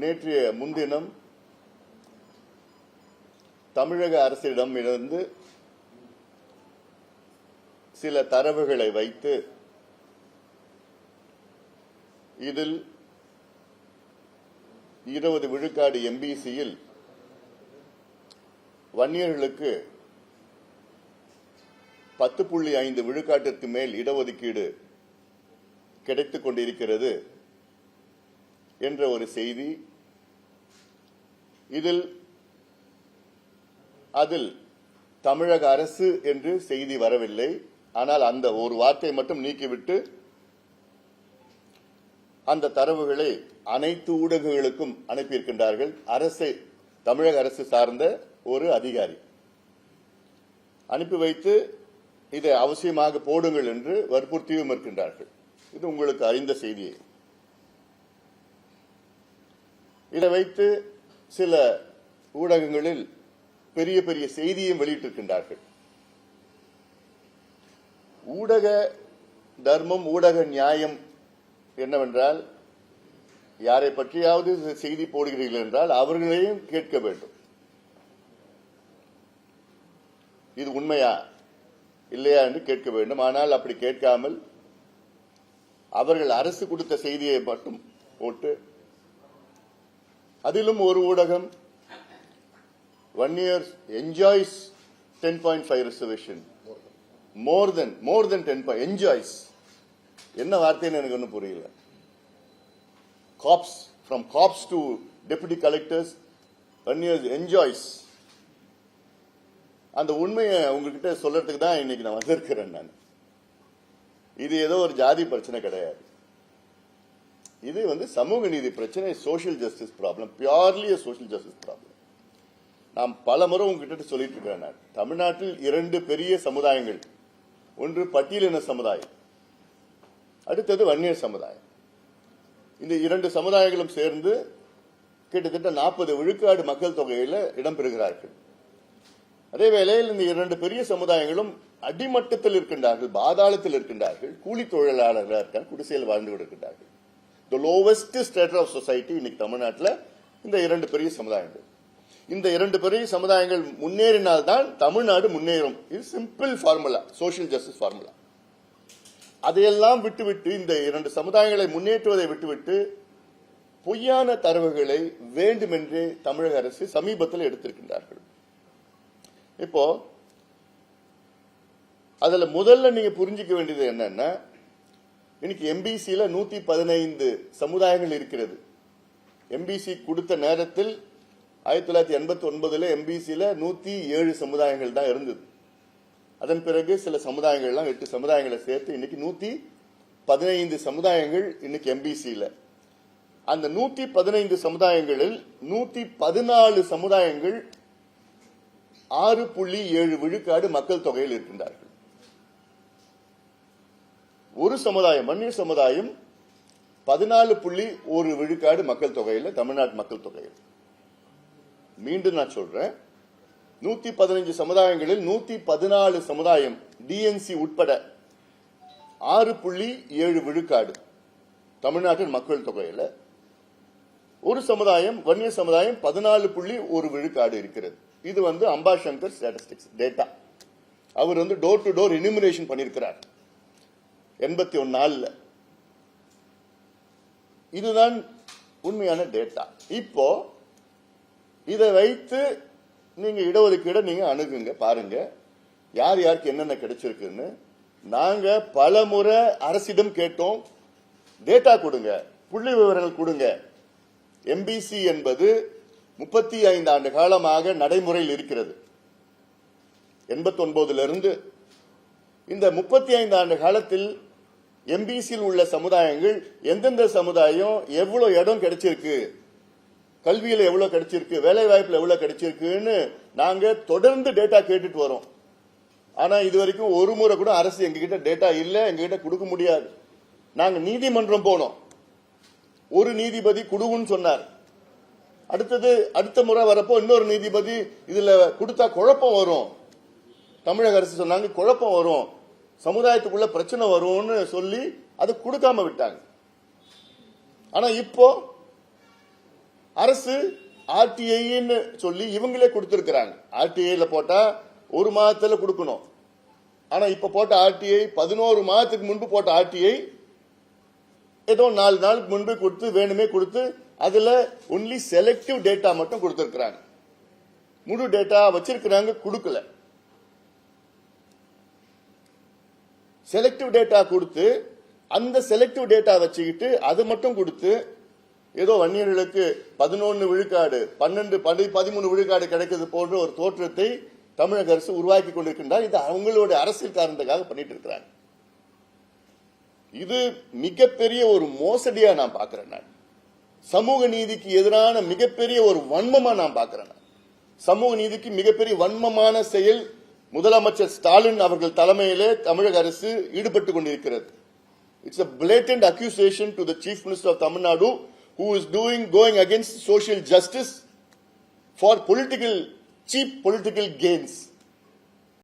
நேற்றைய முன்தினம் தமிழக அரசிடம் இருந்து சில தரவுகளை வைத்து இதில் இருபது விழுக்காடு எம்பிசியில் வன்னியர்களுக்கு பத்து புள்ளி ஐந்து விழுக்காட்டிற்கு மேல் இடஒதுக்கீடு கிடைத்துக் கொண்டிருக்கிறது. என்ற ஒரு செய்தி. இதில் அதில் தமிழக அரசு என்று செய்தி வரவில்லை. ஆனால் அந்த ஒரு வார்த்தை மட்டும் நீக்கிவிட்டு அந்த தரவுகளை அனைத்து ஊடகங்களுக்கும் அனுப்பியிருக்கின்றார்கள் அரசை தமிழக அரசு சார்ந்த ஒரு அதிகாரி. அனுப்பி வைத்து இதை அவசியமாக போடுங்கள் என்று வற்புறுத்தியும் இருக்கின்றார்கள். இது உங்களுக்கு அறிந்த செய்தியை. இதை வைத்து சில ஊடகங்களில் பெரிய பெரிய செய்தியும் வெளியிட்டிருக்கின்றார்கள். ஊடக தர்மம் ஊடக நியாயம் என்னவென்றால் யாரை பற்றியாவது செய்தி போடுகிறீர்கள் என்றால் அவர்களையும் கேட்க வேண்டும். இது உண்மையா இல்லையா என்று கேட்க வேண்டும். ஆனால் அப்படி கேட்காமல் அவர்கள் அரசு கொடுத்த செய்தியை மட்டும் போட்டு அதிலும் ஒரு ஊடகம். One year enjoys ten point five reservation more than more than ten point enjoys என்ன வார்த்தைன்னு எனக்கு ஒன்றும் புரியல. Cops from cops to deputy collectors one years enjoys அந்த உண்மையை உங்ககிட்ட சொல்றதுக்கு தான் இன்னைக்கு நான் வந்திருக்கிறேன் நான். இது ஏதோ ஒரு ஜாதி பிரச்சனை கிடையாது. இது வந்து சமூக நீதி பிரச்சனை social justice problem purely social justice problem நான் பல முறை உங்ககிட்ட சொல்லிட்டு இருக்கிறேன் நான். தமிழ்நாட்டில் இரண்டு பெரிய சமுதாயங்கள். ஒன்று பட்டியலின சமுதாயம். அடுத்தது வன்னியர் சமுதாயம். இந்த இரண்டு சமுதாயங்களும் சேர்ந்து கிட்டத்தட்ட நாற்பது விழுக்காடு மக்கள் தொகையில இடம்பெறுகிறார்கள் அதே வேளையில் இந்த இரண்டு பெரிய சமுதாயங்களும் அடிமட்டத்தில் இருக்கின்றார்கள் பாதாளத்தில் இருக்கின்றார்கள் கூலி தொழிலாளர்களாக குடிசையில் வாழ்ந்து கொண்டிருக்கின்றார்கள். The lowest strata of society இன்னைக்கு தமிழ்நாட்டில் இந்த இரண்டு பெரிய சமுதாயங்கள். இந்த இரண்டு பெரிய சமுதாயங்கள் முன்னேறினால்தான் தமிழ்நாடு முன்னேறும். இது simple formula social justice formula அதையெல்லாம் விட்டுவிட்டு இந்த இரண்டு சமுதாயங்களை முன்னேற்றுவதை விட்டுவிட்டு பொய்யான தரவுகளை வேண்டுமென்றே தமிழக அரசு சமீபத்தில் எடுத்திருக்கின்றார்கள். இப்போ அதுல முதல்ல நீங்க புரிஞ்சிக்க வேண்டியது என்னன்னா இன்னைக்கு எம்பிசியில நூத்தி பதினைந்து சமுதாயங்கள் இருக்கிறது. எம்பிசி கொடுத்த நேரத்தில் ஆயிரத்தி தொள்ளாயிரத்தி எண்பத்தி ஒன்பதுல எம்பிசியில நூத்தி ஏழு சமுதாயங்கள் தான் இருந்தது. அதன் பிறகு சில சமுதாயங்கள்லாம் எட்டு சமுதாயங்களை சேர்த்து இன்னைக்கு நூத்தி பதினைந்து சமுதாயங்கள் இன்னைக்கு எம்பிசியில அந்த நூத்தி பதினைந்து சமுதாயங்களில் நூத்தி பதினாலு சமுதாயங்கள் ஆறு புள்ளி ஏழு விழுக்காடு மக்கள் தொகையில் இருக்கின்றார்கள். ஒரு சமுதாயம் வன்னியர் சமுதாயம் பதினாலு புள்ளி ஒரு விழுக்காடு மக்கள் தொகையில் தமிழ்நாட்டு மக்கள் தொகையில். மீண்டும் நான் சொல்றேன். நூத்தி பதினஞ்சு சமுதாயங்களில் நூத்தி பதினாலு சமுதாயம் டிஎன்சி உட்பட ஆறு புள்ளி ஏழு விழுக்காடு தமிழ்நாட்டின் மக்கள் தொகையில். ஒரு சமுதாயம் வன்னிய சமுதாயம் பதினாலு புள்ளி ஒரு விழுக்காடு இருக்கிறது. இது வந்து அம்பாசங்கர் ஸ்டாட்டிஸ்டிக்ஸ் டேட்டா அவர் வந்து டோர் டு டோர் இனிமினேஷன் பண்ணியிருக்கிறார். எண்பத்தி ஒன்று நாளில். இதுதான் உண்மையான டேட்டா இப்போ இதை வைத்து நீங்க இடஒதுக்கீடை நீங்க அணுகுங்க பாருங்க. யார் யாருக்கு என்னென்ன கிடைச்சிருக்குன்னு. நாங்க பல முறை அரசிடம் கேட்டோம். டேட்டா கொடுங்க. புள்ளி விவரங்கள் கொடுங்க. எம்பிசி என்பது முப்பத்தி ஐந்து ஆண்டு காலமாக நடைமுறையில் இருக்கிறது. எண்பத்தி இருந்து இந்த முப்பத்தி ஐந்து ஆண்டு காலத்தில் எம்பிசியில் உள்ள சமுதாயங்கள் எந்தெந்த சமுதாயம் எவ்வளவு இடம் கிடைச்சிருக்கு? கல்வியில எவ்வளவு கிடைச்சிருக்கு? வேலை வாய்ப்புல எவ்வளவு கிடைச்சிருக்குன்னு நாங்க தொடர்ந்து டேட்டா கேட்டுட்டு வரோம். ஆனா இது வரைக்கும் ஒரு முறை கூட அரசு எங்ககிட்ட டேட்டா இல்ல எங்ககிட்ட கொடுக்க முடியாது. நாங்க நீதிமன்றம் போனோம். ஒரு நீதிபதி குடுவுன்னு சொன்னார். அடுத்தது அடுத்த முறை வரப்போ இன்னொரு நீதிபதி இதுல கொடுத்தா குழப்பம் வரும். தமிழக அரசு சொன்னாங்க குழப்பம் வரும். சமுதாயத்துக்குள்ள பிரச்சனை வரும்னு சொல்லி அதை கொடுக்காம விட்டாங்க. ஆனா இப்போ அரசு ஆர்டிஐன்னு சொல்லி இவங்களே கொடுத்திருக்கிறாங்க. ஆர்டிஐல போட்டா ஒரு மாதத்துல கொடுக்கணும். ஆனா இப்ப போட்ட ஆர்டிஐ பதினோரு மாதத்துக்கு முன்பு போட்ட ஆர்டிஐ ஏதோ நாலு நாளுக்கு முன்பு கொடுத்து வேணுமே கொடுத்து அதுல ஒன்லி செலக்டிவ் டேட்டா மட்டும் கொடுத்திருக்கிறாங்க. முழு டேட்டா வச்சிருக்கிறாங்க கொடுக்கல. செலக்டிவ் டேட்டா கொடுத்து அந்த செலக்டிவ் டேட்டா வச்சுக்கிட்டு அது மட்டும் கொடுத்து ஏதோ வன்னியர்களுக்கு பதினொன்னு விழுக்காடு பன்னெண்டு பதி பதிமூணு விழுக்காடு கிடைக்கிறது போன்ற ஒரு தோற்றத்தை தமிழக அரசு உருவாக்கி கொண்டிருக்கின்றார். இது அவங்களுடைய அரசியல் காரணத்துக்காக பண்ணிட்டு இருக்கிறாங்க. இது மிகப்பெரிய ஒரு மோசடியா நான் பார்க்கிறேன் நான். சமூக நீதிக்கு எதிரான மிகப்பெரிய ஒரு வன்மமா நான் பார்க்கிறேன் சமூக நீதிக்கு மிகப்பெரிய வன்மமான செயல் முதலமைச்சர் ஸ்டாலின் அவர்கள் தலைமையிலே தமிழக அரசு ஈடுபட்டுக் கொண்டிருக்கிறது it's a blatant accusation to the chief minister of Tamil Nadu who is doing going against social justice for political cheap political gains